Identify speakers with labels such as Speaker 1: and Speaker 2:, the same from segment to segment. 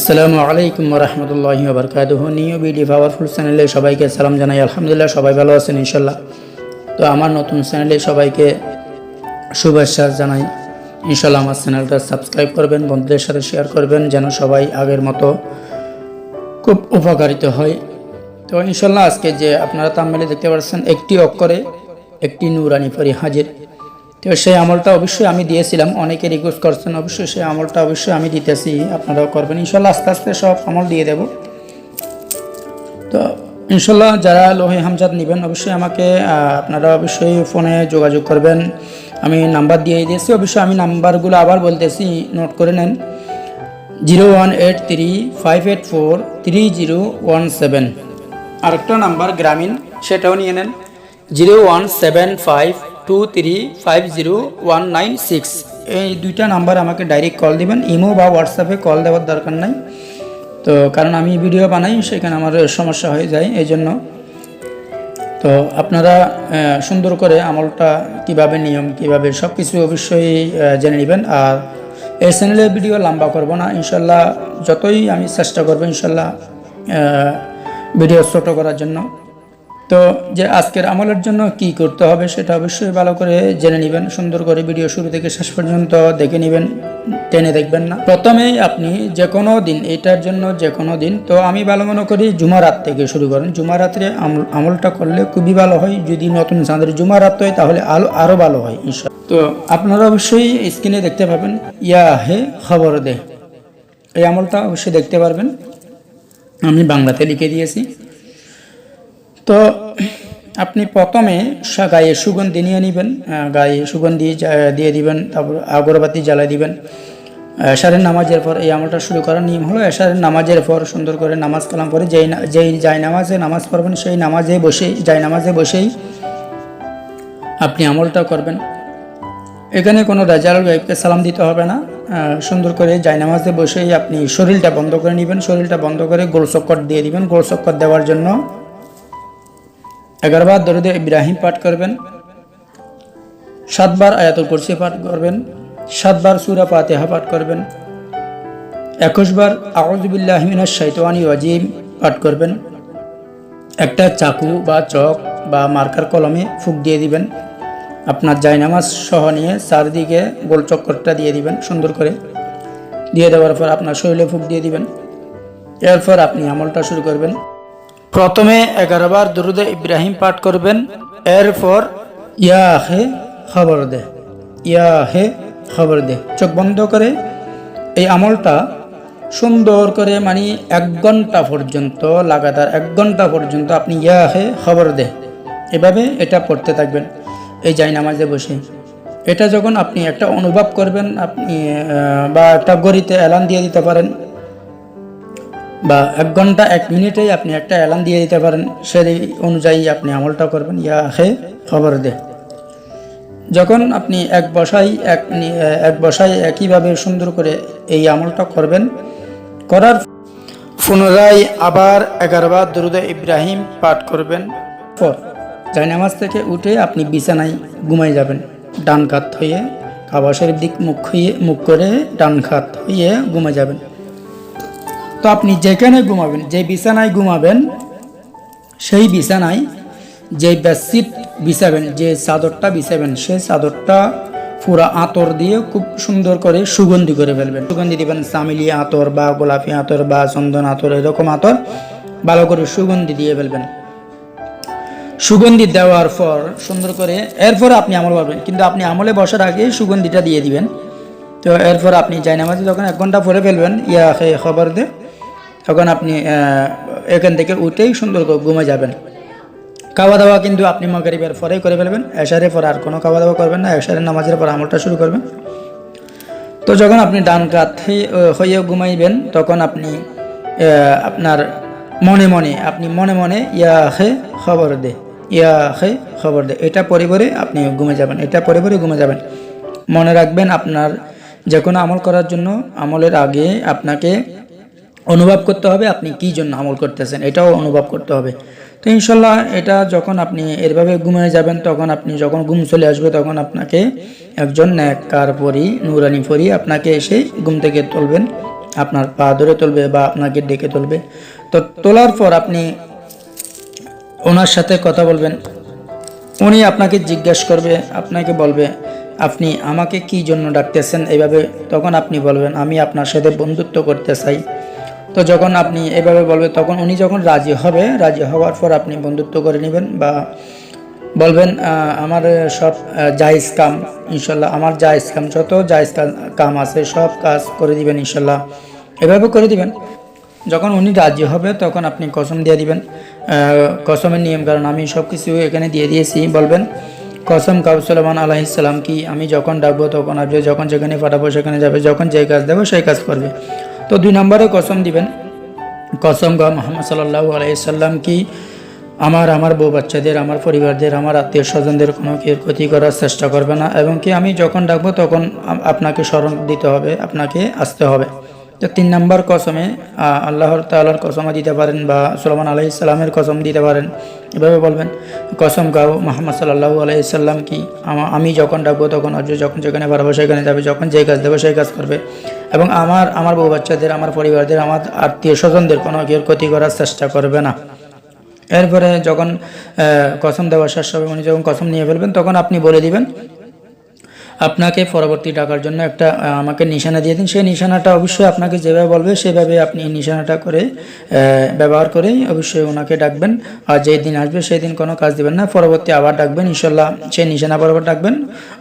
Speaker 1: আসসালামু আলাইকুম রহমতুল্লাহি বরকাতুহ। নিউ বিডি পাওয়ারফুল চ্যানেলে সবাইকে সালাম জানাই। আলহামদুলিল্লাহ, সবাই ভালো আছেন ইনশাল্লাহ তো আমার নতুন চ্যানেলে সবাইকে শুভেচ্ছা জানাই। ইনশাল্লাহ আমার চ্যানেলটা সাবস্ক্রাইব করবেন, বন্ধুদের সাথে শেয়ার করবেন, যেন সবাই আগের মতো খুব উপকারিত হয়। তো ইনশাল্লাহ আজকে যে আপনারা তামিলে দেখতে পাচ্ছেন, একটি অক্ষরে একটি নুরানি পরি হাজির। তো সেই আমলটা অবশ্যই আমি দিয়েছিলাম। অনেকে রিকোয়েস্ট করছেন, অবশ্যই সেই আমলটা অবশ্যই আমি দিতেছি, আপনারাও করবেন। ইনশাল্লাহ আস্তে আস্তে সব আমল দিয়ে দেব। তো ইনশাল্লাহ যারা লোহে হামজাদ নেবেন, অবশ্যই আমাকে আপনারা অবশ্যই ফোনে যোগাযোগ করবেন। আমি নাম্বার দিয়ে দিয়েছি, অবশ্যই আমি নাম্বারগুলো আবার বলতেছি নোট করে নেন। Zero one eight three five eight four three zero one seven. আরেকটা নাম্বার গ্রামীণ, সেটাও নিয়ে নেন। Zero one seven five two three five zero one nine six এই দুইটা নাম্বার আমাকে ডাইরেক্ট কল দিবেন। ইমো বা হোয়াটসঅ্যাপে কল দেওয়ার দরকার নাই। তো কারণ আমি ভিডিও বানাই, সেখানে আমার সমস্যা হয়ে যায় এই জন্য তো আপনারা সুন্দর করে আমলটা কীভাবে নিয়ম, কীভাবে সব কিছু অবশ্যই জেনে নেবেন। আর এই চ্যানেলে ভিডিও লম্বা করব না। ইনশাল্লাহ যতই আমি চেষ্টা করব, ইনশাল্লাহ ভিডিও ছোট করার জন্য। তো যে আজকের আমলের জন্য কি করতে হবে সেটা অবশ্যই ভালো করে জেনে নেবেন, সুন্দর করে ভিডিও শুরু থেকে শেষ পর্যন্ত দেখে নেবেন, টেনে দেখবেন না। প্রথমেই আপনি যে কোনো দিন, এটার জন্য যে কোনো দিন, তো আমি ভালো মনে করি জুমারাত থেকে শুরু করেন। জুমারাত্রে আমল আমলটা করলে খুবই ভালো হয়, যদি নতুন চাঁদের জুমারাত হয় তাহলে আলো আরও ভালো হয় ইনশাল্লাহ তো আপনারা অবশ্যই স্ক্রিনে দেখতে পাবেন, ইয়া হে খবর দে। এই আমলটা অবশ্যই দেখতে পারবেন। আমি বাংলাতে লিখে দিয়েছি। তো আপনি প্রথমে গায়ে সুগন্ধি নিয়ে নেবেন গায়ে সুগন্ধি দিয়ে দিবেন, তারপর আগরবাতি জ্বালাই দিবেন। এশারের নামাজের পর এই আমলটা শুরু করার নিয়ম হলো, এশারের নামাজের পর সুন্দর করে নামাজ কালাম করে যেই যেই যাই নামাজে নামাজ পড়বেন, সেই নামাজে বসেই যাই নামাজে বসেই আপনি আমলটা করবেন। এখানে কোনো রাজাল গাইবকে সালাম দিতে হবে না। সুন্দর করে যাই জায়নামাজে বসেই আপনি শরীরটা বন্ধ করে নেবেন, শরীরটা বন্ধ করে গোল চক্কর দিয়ে দিবেন। গোল চক্কর দেওয়ার জন্য এগারোবার দরুদে ইব্রাহিম পাঠ করবেন, সাতবার আয়াতুল কুরসি পাঠ করবেন, সাতবার সুরা ফাতিহা পাঠ করবেন, একুশবার আউজবিল্লাহ মিনাশ শাইতানি ওয়াজিম পাঠ করবেন। একটা চাকু বা চক বা মার্কার কলমে ফুক দিয়ে দিবেন। আপনার জায়নামাজ সহ নিয়ে চারদিকে গোল চক্করটা দিয়ে দিবেন সুন্দর করে। দিয়ে দেওয়ার পর আপনার শরীরে ফুক দিয়ে দিবেন। এরপর আপনি আমলটা শুরু করবেন। প্রথমে এগারোবার দুরুদে ইব্রাহিম পাঠ করবেন, এরপর ইয়া হে খবর দে, ইয়া হে খবর দে। চোখ বন্ধ করে এই আমলটা সুন্দর করে মানে এক ঘণ্টা পর্যন্ত, লাগাতার এক ঘণ্টা পর্যন্ত আপনি ইয়া হে খবর দে। এভাবে এটা পড়তে থাকবেন এই যাই নামাজে বসে। এটা যখন আপনি একটা অনুভব করবেন, আপনি বা একটা গড়িতে অ্যালার্ম দিয়ে দিতে পারেন বা এক ঘণ্টা, এক মিনিটেই আপনি একটা অ্যালার্ম দিয়ে দিতে পারেন। সেই অনুযায়ী আপনি আমলটা করবেন। ইয়া হে খবর দে। যখন আপনি এক বসাই, এক এক বসাই একইভাবে সুন্দর করে এই আমলটা করবেন, করার পুনরায় আবার এগারোবার দরুদে ইব্রাহিম পাঠ করবেন। পর জায়নামাজ থেকে উঠে আপনি বিছানায় ঘুমাই যাবেন। ডান কাত হয়ে কাবা শরীফ দিক মুখ হয়ে, মুখ করে ডান খাত হয়ে ঘুমে যাবেন। তো আপনি যেখানে ঘুমাবেন, যে বিছানায় ঘুমাবেন, সেই বিছানায় যে বেডশিট বিছাবেন, যে চাদরটা বিছাবেন সেই চাদরটা পুরো আতর দিয়ে খুব সুন্দর করে সুগন্ধি করে ফেলবেন। সুগন্ধি দিবেন চামিলি আতর বা গোলাপি আতর বা চন্দন আতর, এরকম আতর ভালো করে সুগন্ধি দিয়ে ফেলবেন। সুগন্ধি দেওয়ার পর সুন্দর করে, এরপর আপনি আমল পাবেন কিন্তু আপনি আমলে বসার আগে সুগন্ধিটা দিয়ে দিবেন। তো এরপর আপনি জায়নামাজি যখন এক ঘণ্টা পরে ফেলবেন, ইয়া খবর দে। তখন আপনি এখান থেকে উঠেই সুন্দর করে ঘুমে যাবেন। খাওয়া দাওয়া কিন্তু আপনি মগরিবের পরেই করে ফেলবেন, এশারের পর আর কোনো খাওয়া দাওয়া করবেন না, এশারের নামাজের পর আমলটা শুরু করবেন। তো যখন আপনি ডান কাত হয়ে ঘুমাইবেন, তখন আপনি আপনার মনে মনে, আপনি মনে মনে ইয়া হে খবর দে, ইয়া হে খবর দে, এটা পরে পরে আপনি ঘুমে যাবেন, এটা পরে পরে ঘুমে যাবেন। মনে রাখবেন আপনার যে কোনো আমল করার জন্য আমলের আগে আপনাকে অনুভব করতে হবে আপনি কি জন্য আমল করতেছেন, এটাও অনুভব করতে হবে। তো ইনশাল্লাহ এটা যখন আপনি এরভাবে ঘুমিয়ে যাবেন, তখন আপনি যখন ঘুম চলে আসবে, তখন আপনাকে একজন ন্যাক্কার পরি, নুরানি পরি আপনাকে এসে ঘুম থেকে তুলবেন, আপনার পা ধরে তুলবে বা আপনাকে ডেকে তুলবে। তো তোলার পর আপনি ওনার সাথে কথা বলবেন, উনি আপনাকে জিজ্ঞেস করবে, আপনাকে বলবে, আপনি আমাকে কি জন্য ডাকতেছেন? এইভাবে তখন আপনি বলবেন, আমি আপনার সাথে বন্ধুত্ব করতে চাই। তো যখন আপনি এভাবে বলবে, তখন উনি যখন রাজি হবে, রাজি হওয়ার পর আপনি বন্ধুত্ব করে নেবেন বা বলবেন আমার সব জায়েজ কাম ইনশাল্লাহ আমার জায়েজ কাম যত জায়েজ কাম আছে, সব কাজ করে দিবেন, ইনশাল্লাহ। এভাবে করে দিবেন। যখন উনি রাজি হবে, তখন আপনি কসম দিয়ে দিবেন। কসমের নিয়ম, কারণ আমি সব কিছু এখানে দিয়ে দিয়েছি। বলবেন, কসম কাউসুলমান আলাহিসাল্লাম কি আমি যখন ডাকবো তখন আসবে, যখন যেখানে পাঠাবো সেখানে যাবে, যখন যে কাজ দেবো সেই কাজ করবে। তো দুই নম্বরে কসম দিবেন। কসম গা মোহাম্মদ সাল্লাহ আলাইসাল্লাম কি আমার আমার বউ বাচ্চাদের, আমার পরিবারদের, আমার আত্মীয় স্বজনদের কোনো ক্ষতি করার চেষ্টা করবে না এবং কি আমি যখন ডাকবো তখন আপনাকে স্মরণ দিতে হবে, আপনাকে আসতে হবে। তো তিন নম্বর কসমে আল্লাহর তাআলার কসমও দিতে পারেন বা সুলমান আলাইহিস সালামের কসম দিতে পারেন। এভাবে বলবেন, কসম গাও মোহাম্মদ সাল্লাহু আলাইসাল্লাম কি আমি যখন ডাকবো তখন অর্জ যখন যেখানে পারব সেখানে যাবে, যখন যে কাজ দেবো সেই কাজ করবে। এবং আমার আমার বউ বাচ্চাদের, আমার পরিবারদের, আমার আত্মীয় স্বজনদের কোনো কেউ ক্ষতি করার চেষ্টা করবে না। এরপরে যখন কসম দেওয়া শেষ হবে, উনি যখন কসম নিয়ে ফেলবেন, তখন আপনি বলে দিবেন আপনাকে পরবর্তী ডাকার জন্য একটা আমাকে নিশানা দিয়ে দিন। সেই নিশানাটা অবশ্যই আপনাকে যেভাবে বলবে, সেভাবে আপনি নিশানাটা করে ব্যবহার করেই অবশ্যই ওনাকে ডাকবেন। আর যেই দিন আসবে, সেই দিন কোনো কাজ দেবেন না। পরবর্তী আবার ডাকবেন, ইনশাল্লাহ সেই নিশানা বরাবর ডাকবেন।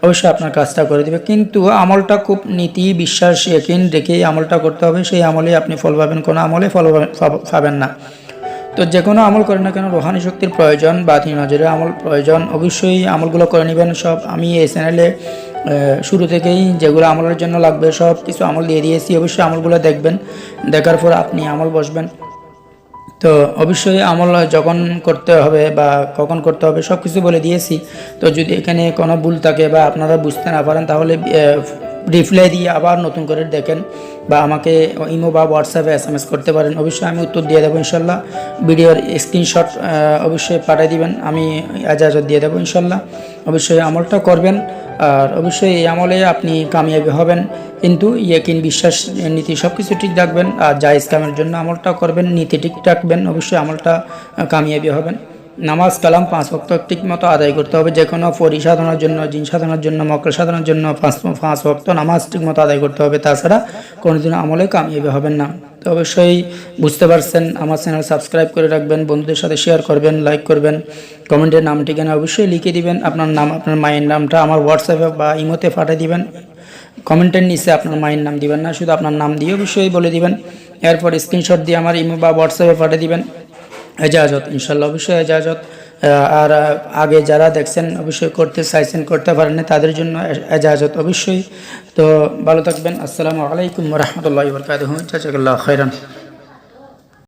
Speaker 1: অবশ্যই আপনার কাজটা করে দিবে। কিন্তু আমলটা খুব নীতি, বিশ্বাস একিন রেখেই আমলটা করতে হবে। সেই আমলে আপনি ফল পাবেন, কোনো আমলে ফল পাবেন না। তো যে কোনো আমল করেন না কেন, রোহানি শক্তির প্রয়োজন বা তিন নজরের আমল প্রয়োজন। অবশ্যই আমলগুলো করে নেবেন সব। আমি এই চ্যানেলে শুরু থেকেই যেগুলো আমলের জন্য লাগবে, সব কিছু আমল দিয়ে দিয়েছি। অবশ্যই আমলগুলো দেখবেন। দেখার পর আপনি আমল বসবেন। তো অবশ্যই আমল যখন করতে হবে বা কখন করতে হবে সব কিছু বলে দিয়েছি। তো যদি এখানে কোনো ভুল থাকে বা আপনারা বুঝতে না পারেন, তাহলে রিপ্লাই দিয়ে আবার নতুন করে দেখেন বা আমাকে ইমো বা হোয়াটসঅ্যাপে এস এম এস করতে পারেন। অবশ্যই আমি উত্তর দিয়ে দেবো ইনশাল্লাহ। ভিডিওর স্ক্রিনশট অবশ্যই পাঠিয়ে দিবেন। আমি এজাজত দিয়ে দেবো ইনশাল্লাহ। অবশ্যই আমলটা করবেন। আর অবশ্যই এই আমলে আপনি কামিয়াবি হবেন। কিন্তু ইয়েকিন বিশ্বাস নীতি সব কিছু ঠিক রাখবেন। আর জায়েজ কামের জন্য আমলটা করবেন। নীতি ঠিক রাখবেন। অবশ্যই আমলটা কামিয়াবি হবেন। নামাজ কালাম পাঁচ ভক্ত ঠিক মতো আদায় করতে হবে, যে কোনো পরি সাধনার জন্য, জিন সাধনার জন্য মকর সাধনার জন্য পাঁচ পাঁচ ভক্ত নামাজ ঠিক মতো আদায় করতে হবে, তাছাড়া কোনোদিন আমলে কামিয়াবি হবেন না। তো অবশ্যই বুঝতে পারছেন, আমার চ্যানেল সাবস্ক্রাইব করে রাখবেন, বন্ধুদের সাথে শেয়ার করবেন লাইক করবেন কমেন্টের নাম ঠিকানা অবশ্যই লিখে দিবেন, আপনার নাম, আপনার মায়ের নামটা আমার হোয়াটসঅ্যাপে বা ইমোতে পাঠিয়ে দিবেন কমেন্টের নিচে আপনার মায়ের নাম দিবেন না, শুধু আপনার নাম দিয়ে অবশ্যই বলে দিবেন, এরপর স্ক্রিনশট দিয়ে আমার ইমো বা হোয়াটসঅ্যাপে পাঠিয়ে দিবেন। এজাজত ইনশাল্লাহ অবশ্যই এজাজত আর আগে যারা দেখছেন, অবশ্যই করতে, চাইছেন, করতে পারেন তাদের জন্য এজাজত অবশ্যই। তো ভালো থাকবেন। আসসালামু আলাইকুম রহমতুল্লাহ বরকাত